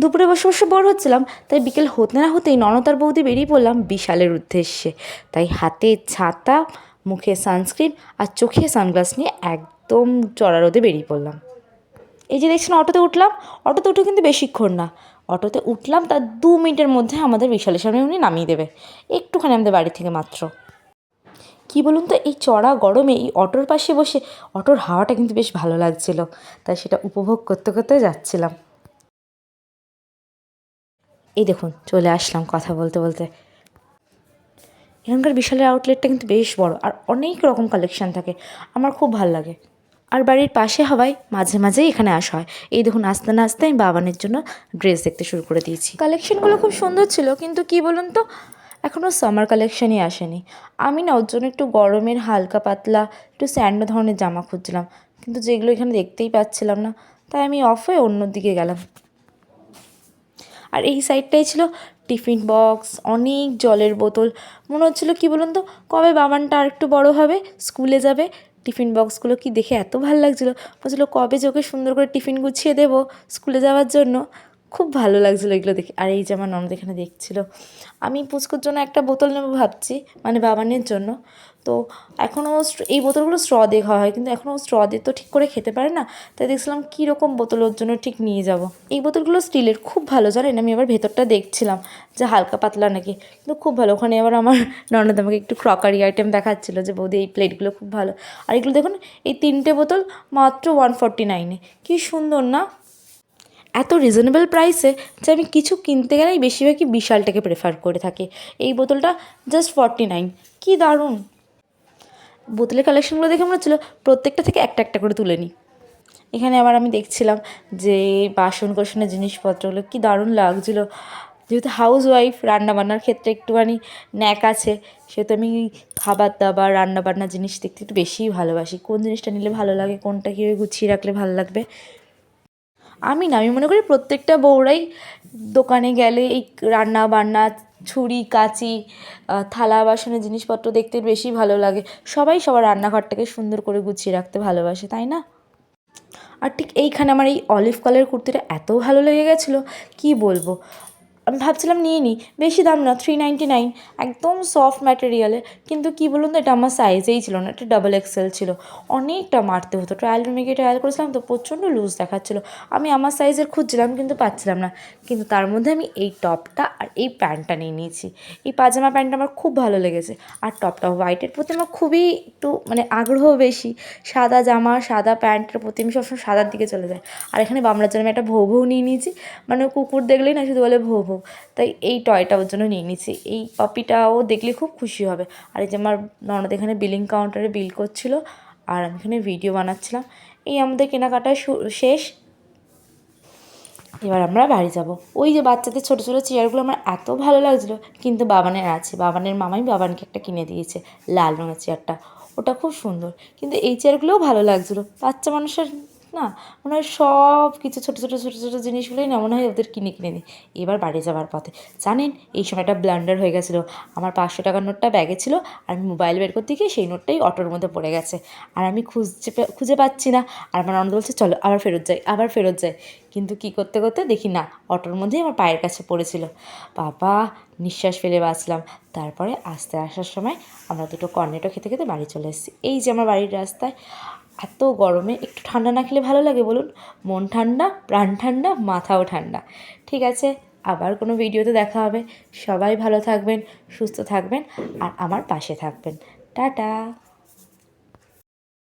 দুপুরে বসে বসে বোর হচ্ছিলাম, তাই বিকেল হতে না হতেই ননতার বৌদি বেরিয়ে পড়লাম বিশালের উদ্দেশ্যে। তাই হাতে ছাতা, মুখে সানস্ক্রিন আর চোখে সানগ্লাস নিয়ে একদম চড়া রোদে বেরিয়ে পড়লাম। এই যে দেখছেন, অটোতে উঠলাম। অটোতে উঠে কিন্তু বেশিক্ষণ না। অটোতে উঠলাম, তার দু মিনিটের মধ্যে আমাদের বিশালের সামনে উনি নামিয়ে দেবে। একটুখানি আমাদের বাড়ি থেকে মাত্র। কি বলুন তো, এই চড়া গরমে এই অটোর পাশে বসে অটোর হাওয়াটা কিন্তু বেশ ভালো লাগছিল। তাই সেটা উপভোগ করতে করতে যাচ্ছিলাম। এই দেখুন, চলে আসলাম কথা বলতে বলতে। এখানকার বিশালের আউটলেটটা কিন্তু বেশ বড় আর অনেক রকম কালেকশন থাকে। আমার খুব ভালো লাগে। আর বাড়ির পাশে হওয়ায় মাঝে মাঝেই এখানে আসা হয়। এই দেখুন, আস্তে না আস্তে আমি বাবানের জন্য ড্রেস দেখতে শুরু করে দিয়েছি। কালেকশনগুলো খুব সুন্দর ছিল, কিন্তু কি বলুন তো এখনও সামার কালেকশনই আসেনি। আমি না, ওর জন্য একটু গরমের হালকা পাতলা, একটু স্যান্ডো ধরনের জামা খুঁজছিলাম। কিন্তু যেগুলো এখানে দেখতেই পাচ্ছিলাম না, তাই আমি অফ হয়ে অন্য দিকে গেলাম। আর এই সাইডটাই ছিল টিফিন বক্স অনেক জলের বোতল। মনে হচ্ছিল, কী বলুন তো, কবে বাবানটা আর একটু বড়ো হবে, স্কুলে যাবে, টিফিন বক্সগুলো কি দেখে এত ভালো লাগছিল। বলছিলো কবে যে ওকে সুন্দর করে টিফিন গুছিয়ে দেবো স্কুলে যাওয়ার জন্য। খুব ভালো লাগছিল এগুলো দেখে। আর এই যে আমার ননদ এখানে দেখছিলো। আমি পুচকুর জন্য একটা বোতল নেব ভাবছি মানে বাবানের জন্য। তো এখনও এই বোতলগুলো স্ট্র দিয়ে খাওয়া হয়, কিন্তু এখনও স্ট্র দিয়ে তো ঠিক করে খেতে পারে না। তাই দেখছিলাম কীরকম বোতল ওর জন্য ঠিক নিয়ে যাব। এই বোতলগুলো স্টিলের, খুব ভালো, জানেন? আমি আবার ভেতরটা দেখছিলাম যে হালকা পাতলা নাকি, কিন্তু খুব ভালো। ওখানে আবার আমার ননদ আমাকে একটু ক্রকারি আইটেম দেখাচ্ছিলো যে, বৌদি, এই প্লেটগুলো খুব ভালো। আর এগুলো দেখুন, এই তিনটে বোতল মাত্র ওয়ান ফর্টি নাইনে কী সুন্দর না? এত রিজনেবল প্রাইসে যে আমি কিছু কিনতে গেলেই বেশিরভাগই বিশালটাকে প্রেফার করে থাকি। এই বোতলটা জাস্ট ফর্টি নাইন কী দারুণ! বোতলের কালেকশনগুলো দেখে মনে হচ্ছিল প্রত্যেকটা থেকে একটা একটা করে তুলে নিই। এখানে আবার আমি দেখছিলাম যে বাসন কোসনের জিনিসপত্রগুলো কী দারুণ লাগছিল। যেহেতু হাউস ওয়াইফ রান্নাবান্নার ক্ষেত্রে একটুখানি ন্যাক আছে, সেহেতু আমি খাবার দাবার রান্নাবান্না জিনিস দেখতে একটু বেশিই ভালোবাসি। কোন জিনিসটা নিলে ভালো লাগে, কোনটা কীভাবে গুছিয়ে রাখলে ভালো লাগবে আমি না, আমি মনে করি প্রত্যেকটা বউরাই দোকানে গেলে এই রান্না বান্না, ছুরি, কাঁচি থালা, বাসনের জিনিসপত্র দেখতে বেশি ভালো লাগে। সবাই সবার রান্নাঘরটাকে সুন্দর করে গুছিয়ে রাখতে ভালোবাসে, তাই না? আর ঠিক এইখানে আমার এই অলিভ কালার কুর্তিটা এত ভালো লেগে গেছিল, কি বলব? আমি ভাবছিলাম নিয়ে নিই বেশি দাম না থ্রি নাইনটি নাইন একদম সফট ম্যাটেরিয়ালে কিন্তু কী বলুন তো, এটা আমার সাইজেই ছিল না, এটা ডাবল এক্সেল ছিল। অনেকটা মারতে হতো। ট্রায়াল রুমে গিয়ে ট্রায়াল করেছিলাম তো প্রচণ্ড লুজ দেখাচ্ছিলো। আমি আমার সাইজের খুঁজছিলাম কিন্তু পাচ্ছিলাম না। কিন্তু তার মধ্যে আমি এই টপটা আর এই প্যান্টটা নিয়ে নিয়েছি। এই পাজামা প্যান্টটা আমার খুব ভালো লেগেছে। আর টপটা হোয়াইটের প্রতি আমার খুবই একটু মানে আগ্রহ বেশি। সাদা জামা, সাদা প্যান্টের প্রতি আমি সবসময় সাদার দিকে চলে যাই। আর এখানে বামলার জন্য আমি একটা ভৌ ভৌ নিয়ে নিয়েছি। মানে কুকুর দেখলেই না শুধু বলে ভৌ ভৌ তাই এই টয়টা ওর জন্য নিয়ে নিয়েছি এই পাপিটাও দেখলে খুব খুশি হবে। আর এই যে আমার ননদ এখানে বিলিং কাউন্টারে বিল করছিল, আর আমি এখানে ভিডিও বানাচ্ছিলাম। এই আমাদের কেনাকাটা শেষ। এবার আমরা বাড়ি যাব। ওই যে বাচ্চাদের ছোটো ছোটো চেয়ারগুলো আমার এত ভালো লাগছিল, কিন্তু বাবানের আছে। বাবানের মামাই বাবানকে একটা কিনে দিয়েছে, লাল রঙের চেয়ারটা। ওটা খুব সুন্দর। কিন্তু এই চেয়ারগুলোও ভালো লাগছিল। বাচ্চা মানুষের না? মনে হয় সব কিছু ছোটো ছোটো ছোটো ছোটো জিনিসগুলোই না মনে হয় ওদের কিনে কিনে দিই। এবার বাড়ি যাওয়ার পথে। জানেন, এই সময়টা ব্লান্ডার হয়ে গেছিল। আমার পাঁচশো টাকার নোটটা ব্যাগে ছিল আর আমি মোবাইল বের করতে গিয়ে সেই নোটটাই অটোর মধ্যে পড়ে গেছে। আর আমি খুঁজছে, খুঁজে পাচ্ছি না। আর আমার ননদ বলছে, চলো, আবার ফেরত যাই, আবার ফেরত যাই। কিন্তু কী করতে করতে দেখি না, অটোর মধ্যেই আমার পায়ের কাছে পড়েছিল। বাবা, নিঃশ্বাস ফেলে বাঁচলাম। তারপরে আস্তে আসার সময় আমরা দুটো কর্নেটো খেতে খেতে বাড়ি চলে এসেছি। এই যে আমার বাড়ির রাস্তায় এত গরমে একটু ঠান্ডা না খেলে ভালো লাগে বলুন? মন ঠান্ডা, প্রাণ ঠান্ডা, মাথাও ঠান্ডা। ঠিক আছে, আবার কোনো ভিডিওতে দেখা হবে। সবাই ভালো থাকবেন, সুস্থ থাকবেন, আর আমার পাশে থাকবেন। টাটা।